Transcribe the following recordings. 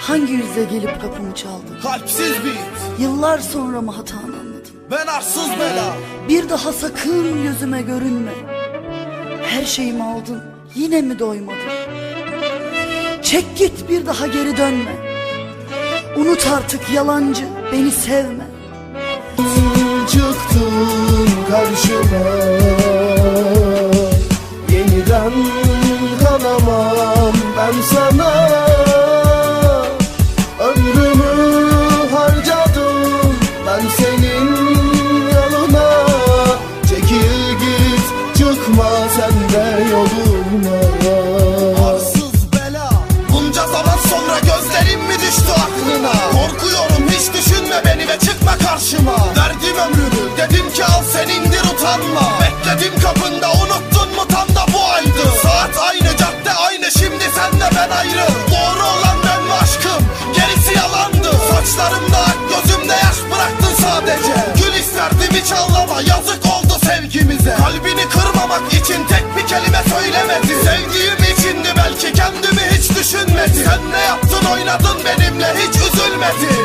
Hangi yüzle gelip kapımı çaldın? Kalpsiz bir. Yıllar sonra mı hatanı anladın? Ben arsız bela. Bir daha sakın gözüme görünme. Her şeyimi aldın, yine mi doymadın? Çek git bir daha geri dönme. Unut artık yalancı, beni sevme. Çıktın karşıma Yeniden kalamam ben sana utanma. Bekledim kapında unuttun mu tam da bu aydı. Saat aynı cadde aynı şimdi senle ben ayrı. Doğru olan ben mi aşkım gerisi yalandı. Saçlarımda gözümde yaş bıraktın sadece. Gül isterdim hiç ağlama yazık oldu sevgimize. Kalbini kırmamak için tek bir kelime söylemedi. Sevdiğim içindi belki kendimi hiç düşünmedi. Sen ne yaptın oynadın benimle hiç üzülmedi.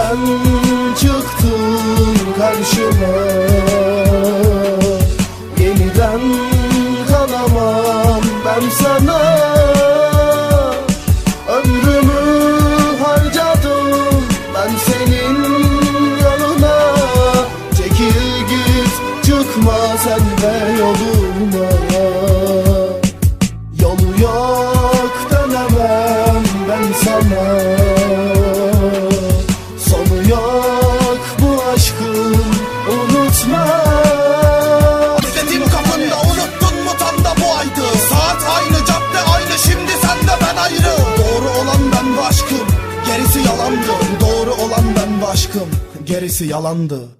Nereden çıktın karşıma. Yeniden kalamam ben sana. Ömrümü harcadım ben senin yanına. Çekil git çıkma sen de yoluma. Yolu yok dönemem ben sana Dedim kapında unuttun mu tam bu aydı? Saat aynı cadde aynı şimdi sen ben ayrı. Doğru olan ben aşkım gerisi yalandı. Doğru olan ben aşkım gerisi yalandı